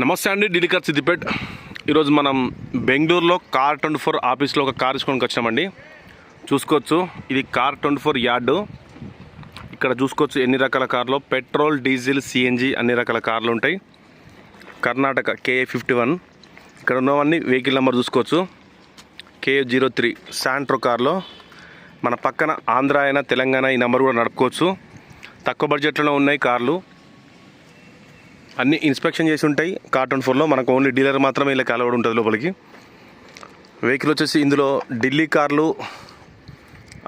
నమస్తే అండి డిలికర్ సిద్దిపేట్. ఈరోజు మనం బెంగళూరులో కార్ ట్వంటీ ఫోర్ ఆఫీస్లో ఒక కార్ తీసుకొని వచ్చినామండి. చూసుకోవచ్చు ఇది కార్ ట్వంటీ ఫోర్ యార్డు. ఇక్కడ చూసుకోవచ్చు ఎన్ని రకాల కార్లు పెట్రోల్ డీజిల్ సిఎన్జి అన్ని రకాల కార్లు ఉంటాయి. Karnataka K A fifty one. ఇక్కడ ఉన్నవన్నీ వెహికల్ నెంబర్ చూసుకోవచ్చు. K A zero three Santro కార్లో. మన పక్కన ఆంధ్ర అయినా తెలంగాణ ఈ నెంబర్ కూడా నడుపుకోవచ్చు. తక్కువ బడ్జెట్లో ఉన్నాయి కార్లు. అన్ని ఇన్స్పెక్షన్ చేసి ఉంటాయి. కార్టూన్ ఫోర్లో మనకు ఓన్లీ డీలర్ మాత్రమే ఇలా కలవడం ఉంటుంది లోపలికి. వెహికల్ వచ్చేసి ఇందులో ఢిల్లీ కార్లు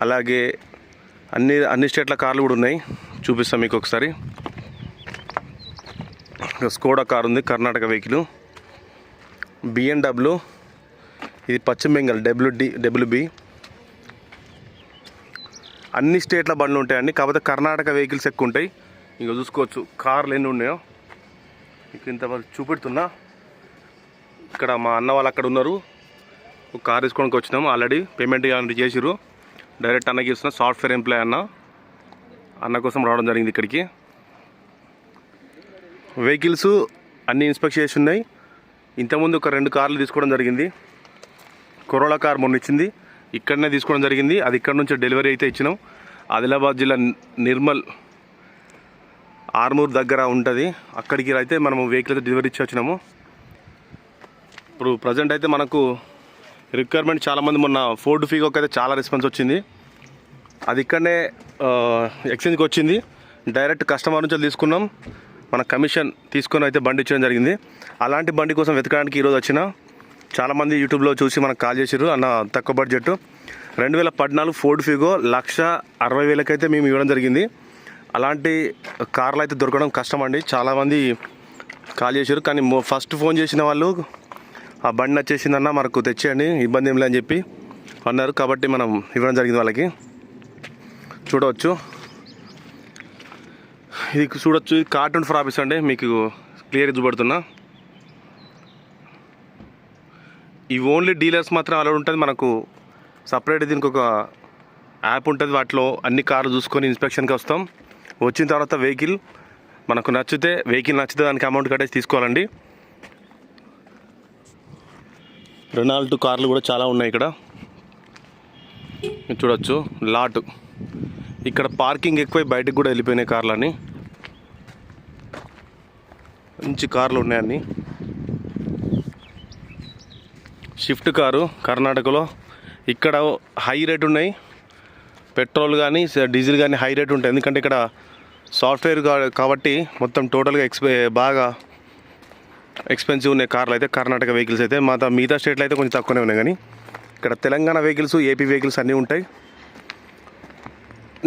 అలాగే అన్ని అన్ని స్టేట్ల కార్లు కూడా ఉన్నాయి. చూపిస్తాం మీకు ఒకసారి. స్కోడా కార్ ఉంది కర్ణాటక వెహికల్ బిఎన్డబ్ల్యూ ఇది పశ్చిమ బెంగాల్ డబ్ల్యూడి డబ్ల్యూబి అన్ని స్టేట్ల బండ్లు ఉంటాయండి. కాకపోతే కర్ణాటక వెహికల్స్ ఎక్కువ ఉంటాయి. ఇంకా చూసుకోవచ్చు కార్లు ఎన్ని ఉన్నాయో. మీకు ఇంతవరకు చూపెడుతున్నా. ఇక్కడ మా అన్న వాళ్ళు అక్కడ ఉన్నారు. ఒక కార్ తీసుకోవడానికి వచ్చినాం ఆల్రెడీ. పేమెంట్ అలాంటి చేసిరు డైరెక్ట్ అన్నకి ఇస్తున్నా సాఫ్ట్వేర్ ఎంప్లాయ్ అన్న. అన్న కోసం రావడం జరిగింది ఇక్కడికి. వెహికల్స్ అన్నీ ఇన్స్పెక్ట్ చేసి ఉన్నాయి. ఇంతకుముందు ఒక రెండు కార్లు తీసుకోవడం జరిగింది. కొరోలా కార్ మొన్న ఇచ్చింది. ఇక్కడనే తీసుకోవడం జరిగింది. అది ఇక్కడ నుంచి డెలివరీ అయితే ఇచ్చినాం. ఆదిలాబాద్ జిల్లా నిర్మల్ ఆర్మూర్ దగ్గర ఉంటుంది. అక్కడికి అయితే మనము వెహికల్ అయితే డెలివరీ ఇచ్చి వచ్చినాము. ఇప్పుడు ప్రజెంట్ అయితే మనకు రిక్వైర్మెంట్ చాలామంది మొన్న ఫోర్డ్ ఫీగోకి అయితే చాలా రెస్పాన్స్ వచ్చింది. అది ఇక్కడనే ఎక్స్చేంజ్కి వచ్చింది. డైరెక్ట్ కస్టమర్ నుంచి తీసుకున్నాం. మన కమిషన్ తీసుకొని అయితే బండి ఇచ్చడం జరిగింది. అలాంటి బండి కోసం వెతకడానికి ఈరోజు వచ్చిన చాలామంది యూట్యూబ్లో చూసి మనకు కాల్ చేసిర్రు అన్న తక్కువ బడ్జెట్ రెండు వేల పద్నాలుగు ఫోర్డ్ ఫీగో లక్ష అరవై వేలకైతే మేము ఇవ్వడం జరిగింది. అలాంటి కార్లు అయితే దొరకడం కష్టం అండి చాలామంది కాల్ చేశారు కానీ ఫస్ట్ ఫోన్ చేసిన వాళ్ళు ఆ బండి వచ్చేసిందన్న మనకు తెచ్చేయండి ఇబ్బంది ఏం లేదని చెప్పి అన్నారు. కాబట్టి మనం ఇవ్వడం జరిగింది వాళ్ళకి. చూడవచ్చు. ఇది చూడొచ్చు ఇది కార్టూన్ ఫర్ ఆఫీస్ అండి. మీకు క్లియర్గా చూపెడుతున్నా. ఈ ఓన్లీ డీలర్స్ మాత్రం అలా ఉంటుంది. మనకు సపరేట్ దీనికి ఒక యాప్ ఉంటుంది. వాటిలో అన్ని కార్లు చూసుకొని ఇన్స్పెక్షన్కి వస్తాం. వచ్చిన తర్వాత వెహికల్ మనకు నచ్చితే వెహికల్ నచ్చితే దానికి అమౌంట్ కట్టేసి తీసుకోవాలండి. రెనాల్ట్ కార్లు కూడా చాలా ఉన్నాయి ఇక్కడ. చూడొచ్చు లాట్ ఇక్కడ పార్కింగ్ ఎక్కువై బయటకు కూడా వెళ్ళిపోయినాయి కార్లని మంచి కార్లు ఉన్నాయన్నీ. షిఫ్ట్ కారు కర్ణాటకలో. ఇక్కడ హై రేట్ ఉన్నాయి. పెట్రోల్ కానీ డీజిల్ కానీ హై రేట్ ఉంటాయి. ఎందుకంటే ఇక్కడ సాఫ్ట్వేర్ కాబట్టి మొత్తం టోటల్గా ఎక్స్పె బాగా ఎక్స్పెన్సివ్ ఉన్నాయి కార్లు అయితే కర్ణాటక వెహికల్స్ అయితే. మా మిగతా స్టేట్లో అయితే కొంచెం తక్కువనే ఉన్నాయి కానీ ఇక్కడ తెలంగాణ వెహికల్స్ ఏపీ వెహికల్స్ అన్నీ ఉంటాయి.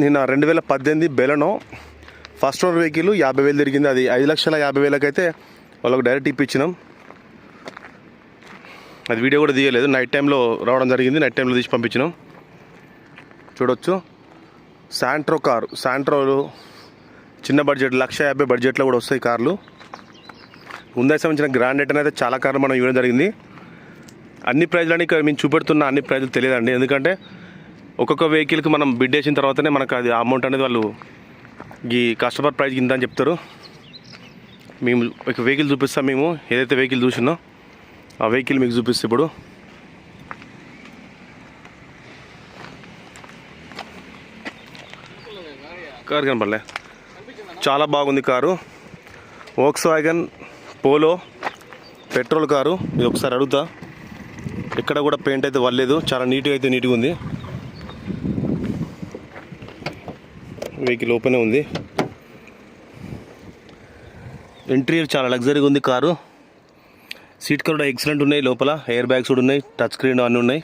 నిన్న రెండు వేల పద్దెనిమిది బెలనో ఫస్ట్ ఓనర్ వెహికల్ యాభై వేలు తిరిగింది. అది ఐదు లక్షల యాభై వేలకైతే వాళ్ళకి డైరెక్ట్ ఇప్పించినాం అది వీడియో కూడా తీయలేదు. నైట్ టైంలో రావడం జరిగింది. నైట్ టైంలో తీసి పంపించినాం. చూడొచ్చు. శాంట్రో కారు శాంట్రోలు చిన్న బడ్జెట్ లక్ష యాభై బడ్జెట్లో కూడా వస్తాయి కార్లు. ఉందా సంబంధించిన గ్రాండ్ రేట్ అనేది చాలా కార్లు మనం ఇవ్వడం జరిగింది. అన్ని ప్రైజ్లని ఇక్కడ మేము చూపెడుతున్న అన్ని ప్రైజ్లు తెలియదండి. ఎందుకంటే ఒక్కొక్క వెహికల్కి మనం బిడ్ వేసిన తర్వాతనే మనకు అది అమౌంట్ అనేది వాళ్ళు ఈ కస్టమర్ ప్రైజ్ కింద అని చెప్తారు. మేము ఒక వెహికల్ చూపిస్తాం మేము. ఏదైతే వెహికల్ చూసినో ఆ వెహికల్ మీకు చూపిస్తే ఇప్పుడు. కారు కనపడలే. చాలా బాగుంది car. Volkswagen Polo petrol car. ఇది ఒకసారి అడుగుతా. ఎక్కడ కూడా పెయింట్ అయితే వల్లేదు చాలా నీట్గా అయితే నీట్గా ఉంది. వెహికల్ ఓపెనే ఉంది. ఇంటీరియర్ చాలా లగ్జరీగా ఉంది కారు. సీట్ కవర్ కూడా ఎక్సలెంట్ ఉన్నాయి. లోపల ఎయిర్ బ్యాగ్స్ కూడా ఉన్నాయి. టచ్ స్క్రీన్ అన్నీ ఉన్నాయి.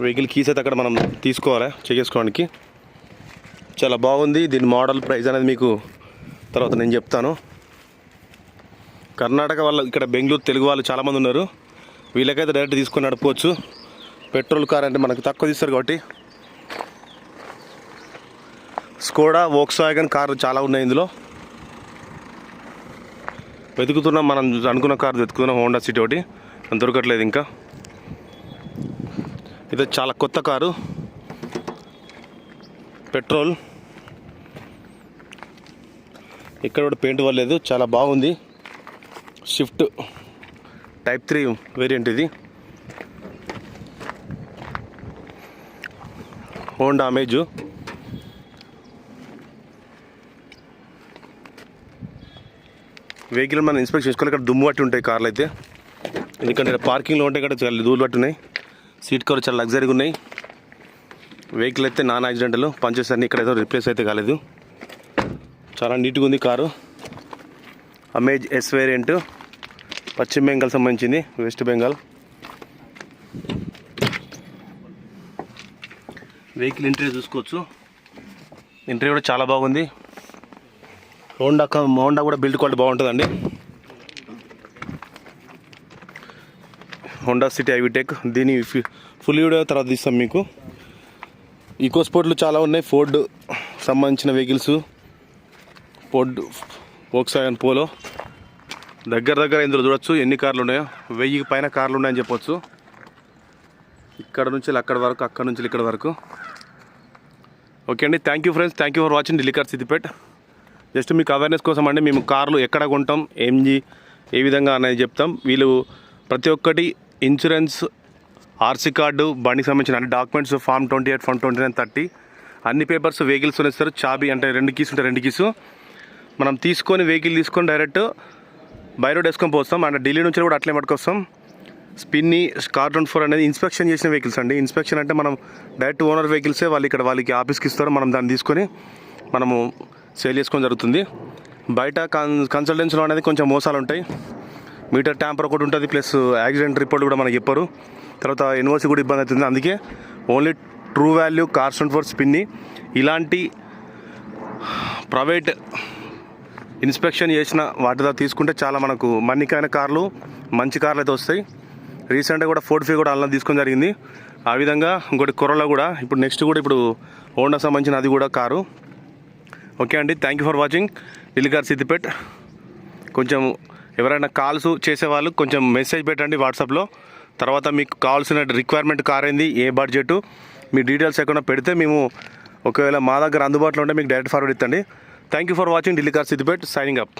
వెహికల్ కీస్ అయితే అక్కడ మనం తీసుకోవాలి? చెక్ చేసుకోవడానికి. చాలా బాగుంది. దీని మోడల్ ప్రైస్ అనేది మీకు తర్వాత నేను చెప్తాను. కర్ణాటక వాళ్ళు ఇక్కడ బెంగళూరు తెలుగు వాళ్ళు చాలామంది ఉన్నారు. వీళ్ళకైతే డైరెక్ట్ తీసుకొని నడపవచ్చు పెట్రోల్ కార్ అంటే మనకు తక్కువ తీస్తారు కాబట్టి. స్కోడా వోక్స్ వ్యాగన్ కార్లు చాలా ఉన్నాయి ఇందులో. వెతుకుతున్నాం మనం అనుకున్న కార్ వెతుకుతున్నాం హోండా సిటీ ఒకటి. దొరకట్లేదు ఇంకా. ఇది చాలా కొత్త కారు. పెట్రోల్. ఇక్కడ కూడా పెయింట్ వల్లేదు చాలా బాగుంది. షిఫ్ట్ టైప్ త్రీ వేరియంట్ ఇది. హోండా అమేజు వెహికల్ మనం ఇన్స్పెక్ట్ చేసుకోవాలి ఇక్కడ దుమ్ము పట్టి ఉంటాయి కార్లు అయితే ఎందుకంటే పార్కింగ్లో ఉంటాయి ఇక్కడ చాలా దూలు పట్టి ఉన్నాయి. సీట్ కవర్ చాలా లగ్జరీగా ఉన్నాయి. వెహికల్ అయితే నాన్ యాక్సిడెంటల్. పంచెస్ అన్ని ఇక్కడ ఏదో రిప్లేస్ అయితే కాలేదు. చాలా నీట్గా ఉంది కారు. అమేజ్ ఎస్ వేరియంట్ పశ్చిమ బెంగాల్ సంబంధించింది వెస్ట్ బెంగాల్ వెహికల్ ఇంటర్వ్యూ చూసుకోవచ్చు. ఇంటర్వ్యూ కూడా చాలా బాగుంది. హోండా హోండా కూడా బిల్డ్ క్వాలిటీ బాగుంటుందండి. హోండా సిటీ ఐవిటెక్ దీని ఫి- ఫుల్ వీడియో తర్వాత తీస్తాం మీకు. ఈకో స్పోర్ట్లు చాలా ఉన్నాయి. ఫోర్డ్ సంబంధించిన వెహికల్స్. ఫోర్డ్ వోక్సాగన్ పోలో దగ్గర దగ్గర ఇందులో చూడొచ్చు. ఎన్ని కార్లు ఉన్నాయో. వెయ్యికి పైన కార్లు ఉన్నాయని చెప్పొచ్చు. ఇక్కడ నుంచి అక్కడ వరకు అక్కడ నుంచి ఇక్కడ వరకు. ఓకే అండి. Thank you friends thank you for watching Delhi Siddipet just మీకు అవేర్నెస్ కోసం అండి మేము కార్లు ఎక్కడ కొంటాం ఏంజీ ఏ విధంగా అనేది చెప్తాం. వీళ్ళు ప్రతి ఒక్కటి ఇన్సూరెన్స్ ఆర్సీ కార్డు బండికి సంబంధించిన అన్ని documents form twenty eight form twenty nine thirty అన్ని పేపర్స్ వెహికల్స్ ఇస్తారు చాబీ అంటే రెండు కీస్ ఉంటాయి రెండు కీసు. మనం తీసుకొని వెహికల్ తీసుకొని డైరెక్ట్ బై రోడ్ వేసుకొని పోస్తాం. అంటే ఢిల్లీ నుంచి కూడా అట్లే పట్టుకొస్తాం స్పిన్ని కార్టూన్ ఫోర్ అనేది ఇన్స్పెక్షన్ చేసిన వెహికల్స్ అండి. ఇన్స్పెక్షన్ అంటే మనం డైరెక్ట్ ఓనర్ వెహికల్సే వాళ్ళు ఇక్కడ వాళ్ళకి ఆఫీస్కి ఇస్తారు. మనం దాన్ని తీసుకొని మనము సేల్ చేసుకోవడం జరుగుతుంది. బయట కన్ కన్సల్టెన్సీలో అనేది కొంచెం మోసాలు ఉంటాయి. మీటర్ ట్యాంపర్ ఒకటి ఉంటుంది. ప్లస్ యాక్సిడెంట్ రిపోర్ట్ కూడా మనకి చెప్పరు. తర్వాత ఎన్ఓసి కూడా ఇబ్బంది అవుతుంది. అందుకే only True Value cars and four Spinny ఇలాంటి ప్రైవేట్ ఇన్స్పెక్షన్ చేసిన వాటితో తీసుకుంటే చాలా మనకు మన్నికైన కార్లు మంచి కార్లు అయితే వస్తాయి. రీసెంట్గా కూడా ఫోర్డ్ ఫీ కూడా అలా తీసుకొని జరిగింది. ఆ విధంగా ఇంకోటి కొరలో కూడా. ఇప్పుడు నెక్స్ట్ కూడా ఇప్పుడు హోండా సంబంధించిన అది కూడా కారు. ఓకే అండి thank you for watching Delhi Siddipet కొంచెం ఎవరైనా కాల్స్ చేసేవాళ్ళు కొంచెం మెసేజ్ పెట్టండి వాట్సాప్లో తర్వాత మీకు కావాల్సిన రిక్వైర్మెంట్ కార్ ఏంది ఏ బడ్జెట్ మీ డీటెయిల్స్ ఎక్కడ పెడితే మేము ఒకవేళ మా దగ్గర అందుబాటులో ఉంటే మీకు direct forward ఇస్తండి. Thank you for watching Delhi car Siddipet signing up